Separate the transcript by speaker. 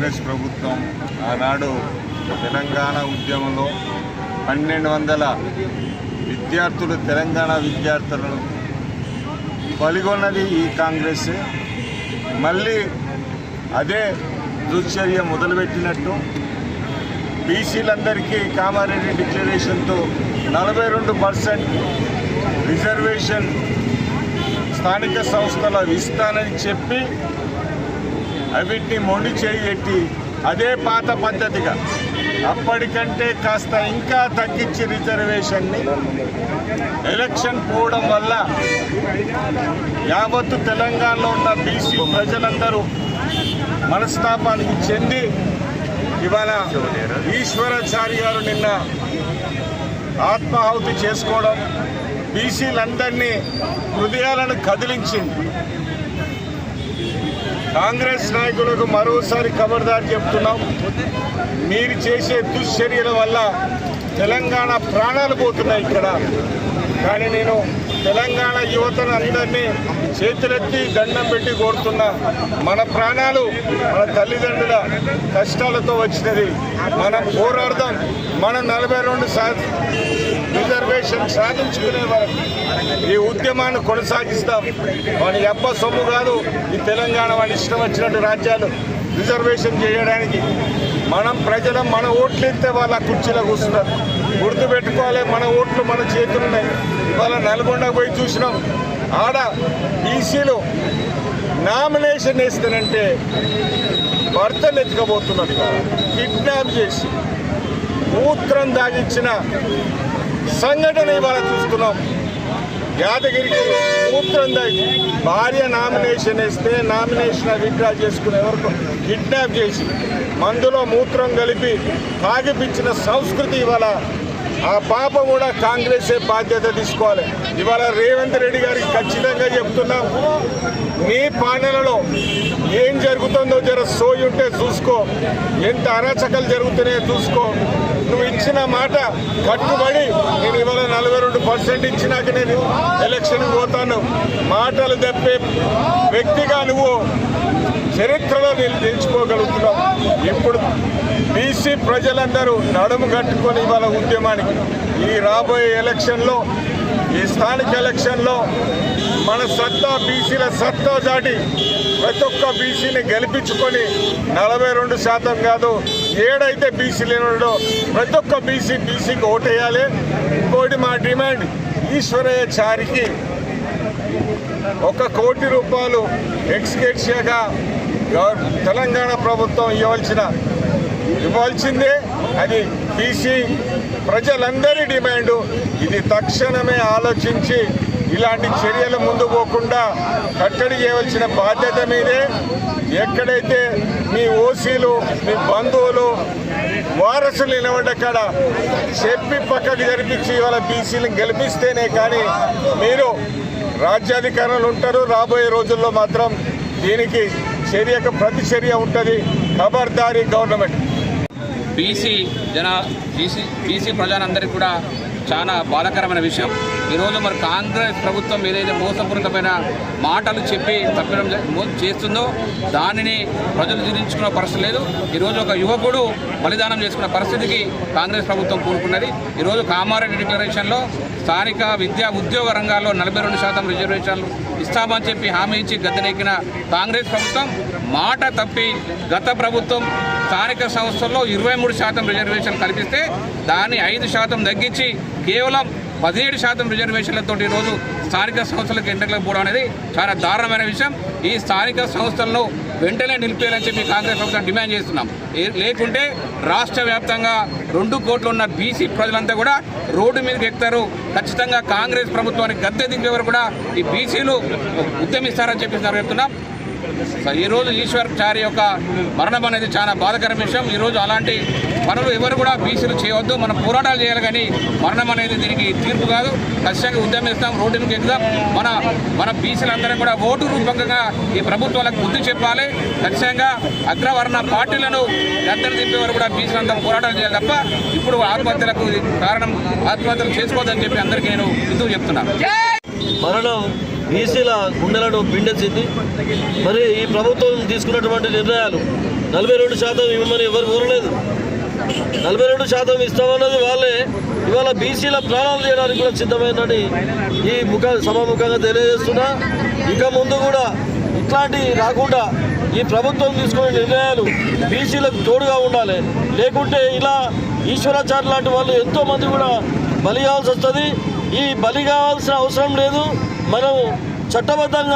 Speaker 1: కాంగ్రెస్ ప్రభుత్వం ఆనాడు తెలంగాణ ఉద్యమంలో పన్నెండు వందల విద్యార్థులు తెలంగాణ విద్యార్థులను పలిగొన్నది ఈ కాంగ్రెస్. మళ్ళీ అదే దుశ్చర్య మొదలుపెట్టినట్టు బీసీలందరికీ కామారెడ్డి డిక్లరేషన్తో నలభై రెండు పర్సెంట్ రిజర్వేషన్ స్థానిక సంస్థల ఇస్తానని చెప్పి అవిటిని మొండి చేయి అదే పాత పద్ధతిగా. అప్పటికంటే కాస్త ఇంకా తగ్గించి రిజర్వేషన్ని ఎలక్షన్ పోవడం వల్ల యావత్తు తెలంగాణలో ఉన్న బీసీ ప్రజలందరూ మనస్తాపానికి చెంది ఇవాళ ఈశ్వరాచారి గారు నిన్న ఆత్మాహుతి చేసుకోవడం బీసీలందరినీ హృదయాలను కదిలించింది. కాంగ్రెస్ నాయకులకు మరోసారి ఖబర్దార్ చెప్తున్నాం. మీరు చేసే దుశ్చర్యల వల్ల తెలంగాణ ప్రాణాలు పోతున్నాయి ఇక్కడ. కానీ నేను తెలంగాణ యువతను అందరినీ చేతులెత్తి దండం పెట్టి కోరుతున్నా మన ప్రాణాలు మన తల్లిదండ్రుల కష్టాలతో వచ్చినది. మనం పోరాడదాం మనం నలభై రెండు సా రిజర్వేషన్ సాధించుకునే వరకు. ఈ ఉద్యమాన్ని కొనసాగిస్తాం. వాడికి అబ్బ సొమ్ము కాదు ఈ తెలంగాణ వాడి ఇష్టం వచ్చినట్టు రాజ్యాలు రిజర్వేషన్ చేయడానికి. మనం ప్రజలం మన ఓట్లు ఇస్తే వాళ్ళ కుర్చీలో కూర్చున్నారు గుర్తుపెట్టుకోవాలి మన ఓట్లు మన చేతులు ఉన్నాయి ఇవాళ నల్గొండ పోయి చూసినాం. ఆడ ఈసీలు నామినేషన్ వేస్తానంటే భర్తలు ఎత్తుకపోతున్నారు కిడ్నాప్ చేసి మూత్రం దాగించిన సంఘటన ఇవాళ చూస్తున్నాం. యాదగిరికి మూత్రం భార్య నామినేషన్ వేస్తే నామినేషన్ విత్డ్రా చేసుకునే వరకు కిడ్నాప్ చేసి మందులో మూత్రం కలిపి తాగిపించిన సంస్కృతి ఇవాళ ఆ పాప కూడా కాంగ్రెసే బాధ్యత తీసుకోవాలి. ఇవాళ రేవంత్ రెడ్డి గారికి ఖచ్చితంగా చెప్తున్నాం నీ పాలనలో ఏం జరుగుతుందో జర సోయి ఉంటే చూసుకో ఎంత అరాచకాలు జరుగుతున్నాయో చూసుకో. నువ్వు ఇచ్చిన మాట కట్టుబడి నేను ఇవాళ నలభై రెండు పర్సెంట్ ఇచ్చినాక నేను ఎలక్షన్ పోతాను. మాటలు తప్పే వ్యక్తిగా నువ్వు చరిత్రలో నిల్ నిలుచుకోగలుగుతున్నావు ఇప్పుడు బీసీ ప్రజలందరూ నడుము కట్టుకొని ఇవాళ ఉద్యమానికి ఈ రాబోయే ఎలక్షన్లో ఈ స్థానిక ఎలక్షన్లో మన సత్తా బీసీల సత్తా దాటి ప్రతి ఒక్క బీసీని గెలిపించుకొని నలభై రెండు శాతం కాదు ఏడైతే బీసీ ఉన్నాడో ప్రతి ఒక్క బీసీ బీసీకి ఓటేయాలి. ఇంకోటి మా డిమాండ్ ఈశ్వరయ్య చారికి ఒక కోటి రూపాయలు ఎక్స్కేట్షియాగా తెలంగాణ ప్రభుత్వం ఇవ్వాల్సిన ఇవ్వాల్సిందే. అది బీసీ ప్రజలందరి డిమాండు. ఇది తక్షణమే ఆలోచించి ఇలాంటి చర్యలు ముందు పోకుండా కట్టడి చేయవలసిన బాధ్యత మీదే. ఎక్కడైతే మీ ఓసీలు మీ బంధువులు వారసులు నిలబడ్డక్కడ చెప్పి పక్కకు జరిపించి ఇవాళ బీసీలను గెలిపిస్తేనే కానీ మీరు రాజ్యాధికారులు ఉంటారు. రాబోయే రోజుల్లో మాత్రం దీనికి చర్యకు ప్రతిచర్య ఉంటుంది. ఖబర్దారీ గవర్నమెంట్.
Speaker 2: బీసీ జన బీసీ బీసీ ప్రజలందరికీ కూడా చాలా బాధాకరమైన విషయం. ఈరోజు మరి కాంగ్రెస్ ప్రభుత్వం ఏదైతే మోసపూరితమైన మాటలు చెప్పి తప్పిడం చేస్తుందో దానిని ప్రజలు జీర్ణించుకున్న పరిస్థితి లేదు. ఈరోజు ఒక యువకుడు బలిదానం చేసుకున్న పరిస్థితికి కాంగ్రెస్ ప్రభుత్వం కూడుకున్నది ఈరోజు కామారెడ్డి డిక్లరేషన్లో స్థానిక విద్యా ఉద్యోగ రంగాల్లో నలభై రెండు శాతం రిజర్వేషన్లు ఇస్తామని చెప్పి హామీ ఇచ్చి గద్దెనెక్కిన కాంగ్రెస్ ప్రభుత్వం మాట తప్పి గత ప్రభుత్వం స్థానిక సంస్థల్లో ఇరవై మూడు శాతం రిజర్వేషన్ కల్పిస్తే దాన్ని ఐదు శాతం తగ్గించి కేవలం పదిహేడు శాతం రిజర్వేషన్లతో ఈరోజు స్థానిక సంస్థలకు ఎన్నికలకు పోవడం అనేది చాలా దారుణమైన విషయం. ఈ స్థానిక సంస్థలను వెంటనే నిలిపేయాలని చెప్పి కాంగ్రెస్ ప్రభుత్వం డిమాండ్ చేస్తున్నాం. లేకుంటే రాష్ట్ర వ్యాప్తంగా రెండు కోట్లు ఉన్న బీసీ ప్రజలంతా కూడా రోడ్డు మీదకి ఎక్కుతారు. ఖచ్చితంగా కాంగ్రెస్ ప్రభుత్వానికి గద్దె దింపే వరకు కూడా ఈ బీసీలు ఉద్యమిస్తారని చెప్పి చెప్తున్నాం. ఈరోజు ఈశ్వర్ చారి యొక్క మరణం అనేది చాలా బాధకర విషయం. ఈరోజు అలాంటి పనులు ఎవరు కూడా బీసీలు చేయవద్దు. మనం పోరాటాలు చేయాలి కానీ మరణం అనేది దీనికి తీర్పు కాదు. ఖచ్చితంగా ఉద్యమిస్తాం. రోడ్డు మీద ఎక్కుదాం. మన మన బీసీలందరం కూడా ఓటు రూపంగా ఈ ప్రభుత్వాలకు బుద్ధి చెప్పాలి. ఖచ్చితంగా అగ్రవర్ణ పార్టీలను గద్దెలు దింపే వరకు కూడా బీసీలంతా పోరాటాలు చేయాలి తప్ప ఇప్పుడు ఆత్మహత్యలకు కారణం ఆత్మహత్యలు చేసుకోవద్దని చెప్పి అందరికీ నేను ఎందుకు చెప్తున్నాను
Speaker 3: మరణం బీసీల గుండెలను పిండేసింది మరి ఈ ప్రభుత్వం తీసుకున్నటువంటి నిర్ణయాలు నలభై రెండు శాతం ఇవ్వమని ఎవరు కోరలేదు. నలభై రెండు శాతం ఇస్తామన్నది వాళ్ళే. ఇవాళ బీసీల ప్రాణాలు చేయడానికి కూడా సిద్ధమైందని ఈ ముఖ సభాముఖంగా తెలియజేస్తున్నా. ఇక ముందు కూడా ఇట్లాంటి రాకుండా ఈ ప్రభుత్వం తీసుకునే నిర్ణయాలు బీసీలకు తోడుగా ఉండాలి. లేకుంటే ఇలా ఈశ్వరాచార్య లాంటి వాళ్ళు ఎంతోమంది కూడా బలి కావాల్సి వస్తుంది. ఈ బలి కావాల్సిన అవసరం లేదు. మనం చట్టబద్ధంగా